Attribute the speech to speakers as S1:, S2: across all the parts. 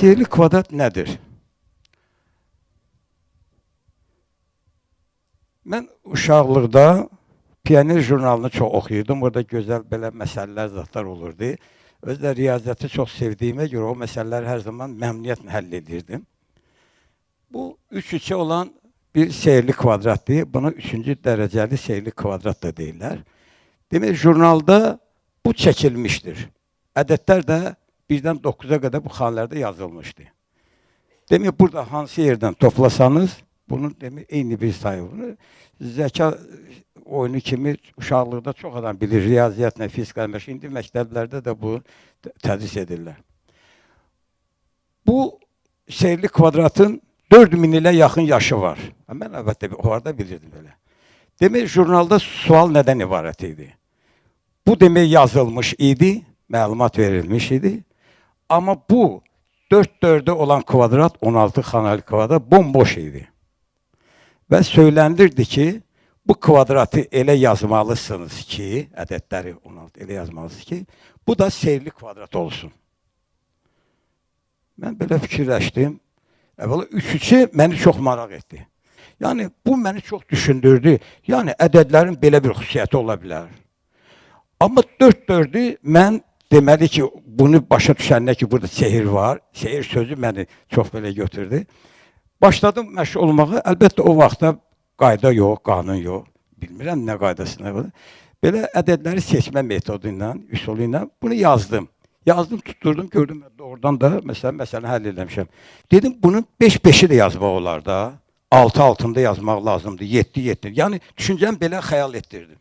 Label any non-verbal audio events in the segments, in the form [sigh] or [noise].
S1: Sihirli kvadrat nedir? Mən uşaqlıqda Pioner jurnalını çox oxuyurdum. Orada gözəl belə məsələlər, zatlar olurdu. Özdə riyaziyyatı çox sevdiyimə görə o məsələləri hər zaman məmnuniyyətlə həll edirdim. Bu üç üçe olan bir seyirli kvadratdır. Buna üçüncü dərəcəli seyirli kvadrat da deyirlər. Demək, jurnalda bu çəkilmişdir. Ədədlər də birdən 9-a qədər bu xanələrdə yazılmışdı. Demək, burada hansı yerdən toplasanız, bunun demək, eyni bir sayı olur. Zəka oyunu kimi uşaqlıqda çox adam bilir, riyaziyyatla, fizikal məşq. İndi məktəblərdə də bu tədris edirlər. Bu seyirli kvadratın 4000 ilə yaxın yaşı var. Mən əlbəttə o arada bilirdim belə. Demək, jurnalda sual nədən ibarət idi? Bu demək yazılmış idi, məlumat verilmiş idi. Amma bu 4-4'e olan kvadrat, 16 xanəli kvadrat bomboş idi. Və söyləndirdi ki, bu kvadratı elə yazmalısınız ki, ədədləri 16 elə yazmalısınız ki, bu da seyirli kvadrat olsun. Mən belə fikirləşdim. Əvvəla 3-3 məni çox maraq etdi. Yəni bu məni çox düşündürdü. Yəni ədədlərin belə bir xüsusiyyəti ola bilər. Amma 4-4'ü mən ki, bunu başa düşəndə ki, burada sehir var. Sehir sözü məni çox belə götürdü. Başladım məşğul olmağa. Əlbəttə o vaxtda qayda yox, qanun yox. Bilmirəm nə qaydasına var. Belə ədədləri seçmə metodu ilə, üsulu ilə bunu yazdım. Yazdım, tutturdum, gördüm doğrudan da məsələn məsələni həll etmişəm. Dedim bunun 5-5-i də yazmaq olar da. 6 altında yazmaq lazımdır, 7 7. Yəni düşüncəm belə xəyal etdirdim.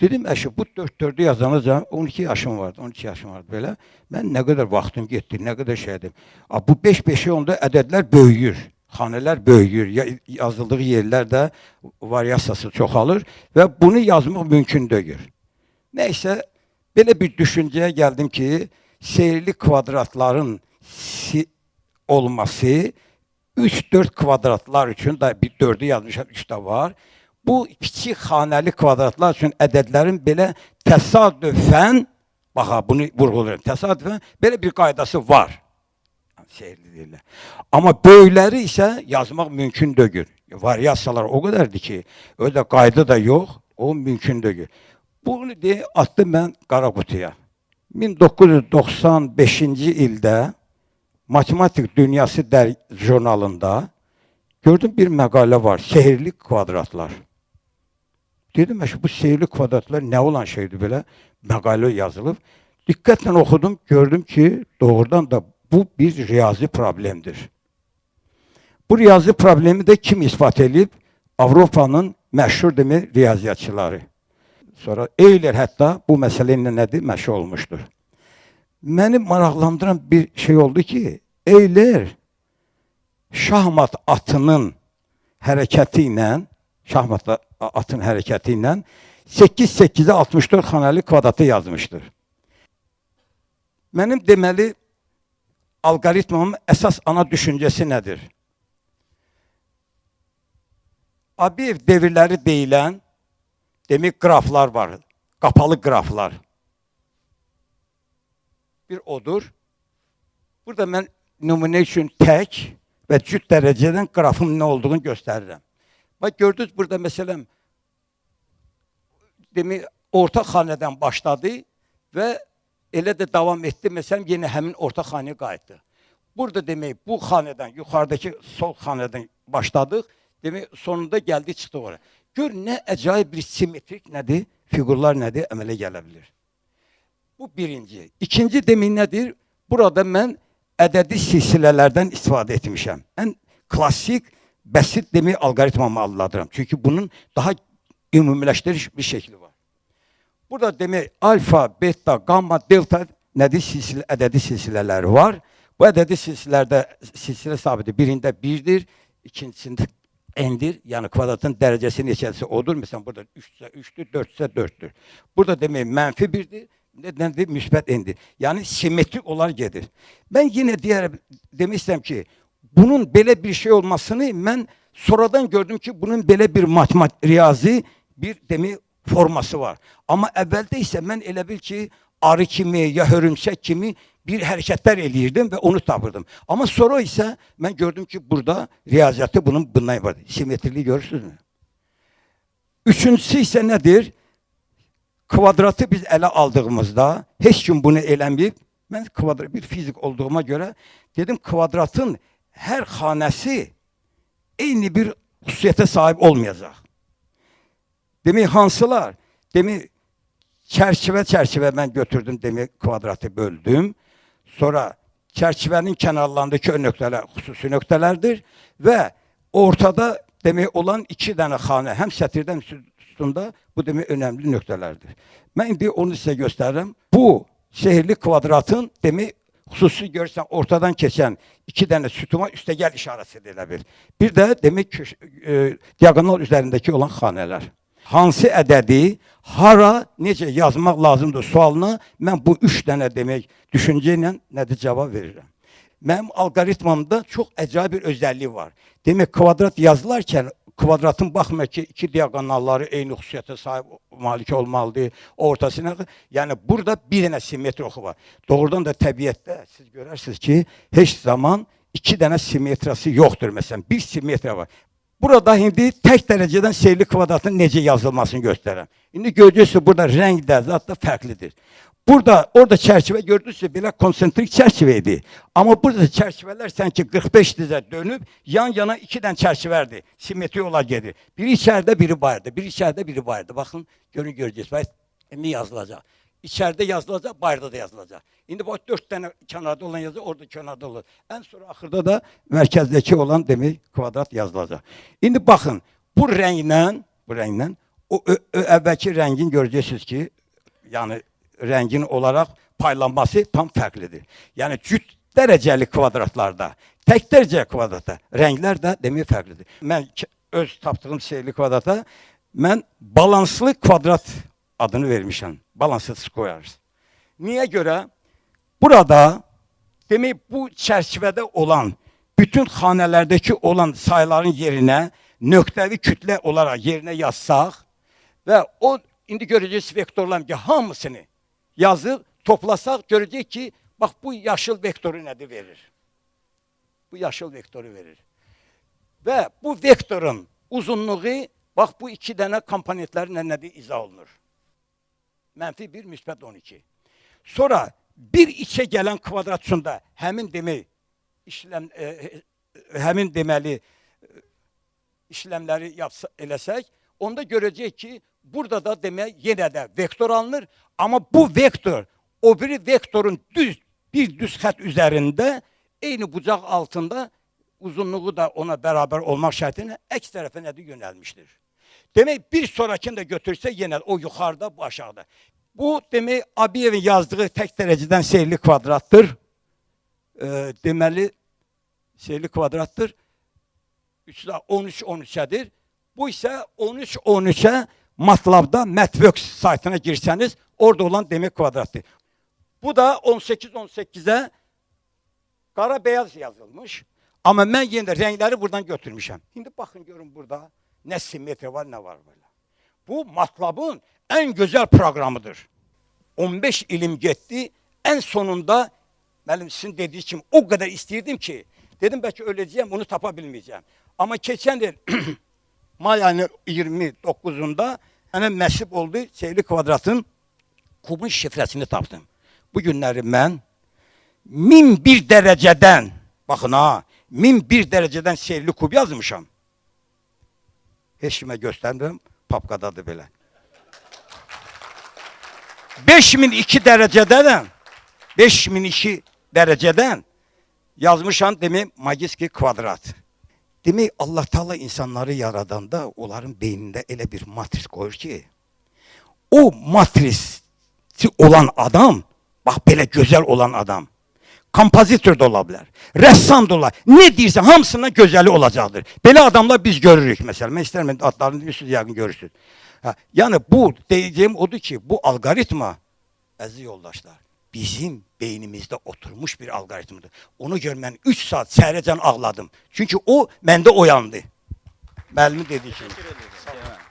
S1: Dedim əşi bu 4-4'ü yazanacaq 12 yaşım vardı, 12 yaşım vardı belə. Mən nə qədər vaxtım getdi, nə qədər şey edim. A, bu 5-5'i onda ədədlər böyüyür. Xanələr böyüyür. Ya, yazıldığı yerlər də variasiyası çoxalır və bunu yazmaq mümkün deyil. Nəysə belə bir düşüncəyə gəldim ki, seyirli kvadratların si olması 3-4 kvadratlar üçün da bir 4'ü yazmışam, 3 də var. Bu kiçik xanəli kvadratlar üçün ədədlərin belə təsadüfən, baxa bunu vurğuluyorum, təsadüfən belə bir qaydası var. Seyirli deyirlər. Amma böyükləri isə yazmaq mümkün deyil. Variasiyalar o qədərdir ki, öyle qayda da yox, o mümkün deyil. Bunu deyə atdım mən qara qutuya. 1995-ci ildə Matematik Dünyası jurnalında gördüm bir məqalə var. Sehirli kvadratlar. Dedim, "Əş, bu sehirli kvadratlar nə olan şeydir belə? Məqalə yazılıb. Diqqətlə oxudum, gördüm ki, doğrudan da bu bir riyazi problemdir. Bu riyazi problemi də kim isbat edib? Avropanın məşhur demək riyaziyyatçıları. Sonra Euler hətta bu məsələ ilə nədir? Məşhur olmuşdur. Məni maraqlandıran bir şey oldu ki, Euler şahmat atının hərəkəti ilə, şahmat atın hərəkəti ilə 8-8-ə 64 xanəli kvadratı yazmışdır. Mənim deməli alqoritmamın əsas ana düşüncəsi nədir? Abiyev devirləri deyilən demək qraflar var. Qapalı qraflar. Bir odur. Burada mən nümunə üçün tək və cüt dərəcədən qrafın nə olduğunu göstərirəm. Bax gördünüz burada məsələn demək orta xanədən başladı və elə də davam etdi. Məsələn yenə həmin orta xanəyə qayıtdı. Burada demək bu xanədən, yuxarıdakı sol xanədən başladıq. Demək sonunda gəldi çıxdı ora. Gör nə əcaib bir simmetrik nədir? Fiqurlar nədir? Əmələ gələ bilər. Bu birinci. İkinci demək nədir? Burada mən ədədi silsilələrdən istifadə etmişəm. Ən klassik, bəsit demək alqoritmamı adladıram. Çünki bunun daha ümumiləşdirici bir şəkli var. Burada demək alfa, beta, gamma, delta nədir? Silsilə, ədədi silsilələri var. Bu ədədi silsilələrdə silsilə sabiti birində birdir, ikincisində endir. Yəni kvadratın dərəcəsi neçəsi odur. Məsələn burada 3-sə 3-dür, 4-sə 4-dür. Burada demək mənfi 1-dir, nədir? Müsbət endir. Yəni simmetrik olar gedir. Mən yenə deyərəm, demək istəyirəm ki, bunun belə bir şey olmasını mən sonradan gördüm ki, bunun belə bir matematik, riyazi bir demək forması var. Amma əvvəldə isə mən elə bil ki, arı kimi ya hörümçək kimi bir hərəkətlər eləyirdim və onu tapırdım. Amma sonra isə mən gördüm ki, burada riyaziyyatı bunun bundan var. Simetriliyi görürsünüzmü? Üçüncüsü isə nədir? Kvadratı biz ələ aldığımızda heç kim bunu eləməyib. Mən kvadrat bir fizik olduğuma görə dedim kvadratın hər xanəsi eyni bir xüsusiyyətə sahib olmayacaq. Demək hansılar? Demək çərçivə çərçivə mən götürdüm demək kvadratı böldüm. Sonra çərçivənin kənarlarındakı o nöqtələr xüsusi nöqtələrdir və ortada demək olan iki dənə xanə həm sətirdən sütunda bu demək önəmli nöqtələrdir. Mən indi onu sizə göstərirəm. Bu şehirli kvadratın demək xüsusi görürsən ortadan keçən iki dənə sütuma üstəgəl işarəsi edilə bilir. Bir də demək köş- e, diaqonal üzərindəki olan xanələr. Hansı ədədi hara necə yazmaq lazımdır sualına mən bu üç dənə demək düşüncə ilə nədir cavab verirəm. Mənim alqoritmamda çox əcaib bir özəlliyi var. Demək kvadrat yazılarkən kvadratın baxma ki, iki diaqonalları eyni xüsusiyyətə sahib malik olmalıdır. Ortasına yəni burada bir dənə simmetri oxu var. Doğrudan da təbiətdə siz görərsiniz ki, heç zaman iki dənə simmetriyası yoxdur məsələn. Bir simmetriya var. Burada indi tək dərəcədən seyirli kvadratın necə yazılmasını göstərəm. İndi görəcəksiniz burada rəng də zat da fərqlidir. Burada orada çərçivə gördünüzsə belə konsentrik çərçivə idi. Amma burada çərçivələr sanki 45 dizə dönüb yan-yana iki dənə çərçivədir. Simmetri olaraq gedir. Biri içəridə, biri bayırda. Biri içəridə, biri bayırda. Baxın, görün görəcəksiniz. Bax, indi yazılacaq. İçəridə yazılacaq, bayırda da yazılacaq. İndi bax 4 dənə kənarda olan yazı orada kənarda olur. Ən sonra axırda da mərkəzdəki olan demək kvadrat yazılacaq. İndi baxın, bu rənglə, bu rənglə o, ö, ö, əvvəlki rəngin görəcəksiniz ki, yəni rəngin olaraq paylanması tam fərqlidir. Yəni cüt dərəcəli kvadratlarda, tək dərəcə kvadratda rənglər də demək fərqlidir. Mən k- öz tapdığım seyirli kvadrata mən balanslı kvadrat adını vermişəm. Balanslı squares. Niyə görə? Burada demək bu çərçivədə olan bütün xanələrdəki olan sayların yerinə nöqtəvi kütlə olaraq yerinə yazsaq və o indi görəcəksiniz vektorların hamısını yazıb toplasaq görəcək ki, bax bu yaşıl vektoru nədir verir. Bu yaşıl vektoru verir. Və bu vektorun uzunluğu bax bu iki dənə komponentlərlə nədir izah olunur. Mənfi 1, müsbət 12. Sonra bir içə gələn kvadrat üçündə həmin demək işləm e, e, həmin deməli e, işləmləri yapsa, eləsək, onda görəcək ki, burada da demək yenə də vektor alınır, amma bu vektor o biri vektorun düz bir düz xətt üzərində eyni bucaq altında uzunluğu da ona bərabər olmaq şərti ilə əks tərəfə nədir yönəlmişdir. Demək bir sonrakini də götürsə yenə o yuxarıda, bu aşağıda. Bu demək Abiyevin yazdığı tək dərəcədən seyirli kvadratdır. E, deməli seyirli kvadratdır. 3 13 13-ədir. Bu isə 13 13-ə MATLAB-da MATWORKS saytına girsəniz, orada olan demək kvadratdır. Bu da 18 18-ə qara beyaz yazılmış. Amma mən yenə də rəngləri buradan götürmüşəm. İndi baxın görün burada nə simmetriya var, nə var belə. Bu MATLAB-ın ən gözəl proqramıdır. 15 ilim getdi. Ən sonunda müəllim sizin dediyi kimi o qədər istəyirdim ki, dedim bəlkə öləcəyəm, onu tapa bilməyəcəm. Amma keçən il [clears throat] may ayının 29-unda mənə məsib oldu Seyli kvadratın kubun şifrəsini tapdım. Bu günləri mən 1001 dərəcədən baxın ha, 1001 dərəcədən seyirli kub yazmışam. Heç kimə göstərmirəm, papkadadır belə. 5002 dərəcədən 5002 dərəcədən yazmışam demək magiski kvadrat. Demək Allah Taala insanları yaradanda onların beynində elə bir matris qoyur ki, o matrisi olan adam, bax belə gözəl olan adam, kompozitor da ola bilər, rəssam da ola, nə deyirsən hamısından gözəli olacaqdır. Belə adamlar biz görürük məsələn. Mən istərəm adlarını bilirsiniz, yəqin görürsünüz. Ha, yəni bu deyəcəyim odur ki, bu alqoritma əziz yoldaşlar, bizim beynimizdə oturmuş bir alqoritmadır. Onu gör mən 3 saat səhərəcən ağladım. Çünki o məndə oyandı. Müəllimi dediyi kimi.
S2: Teşekkür ediyoruz. Sağ olun.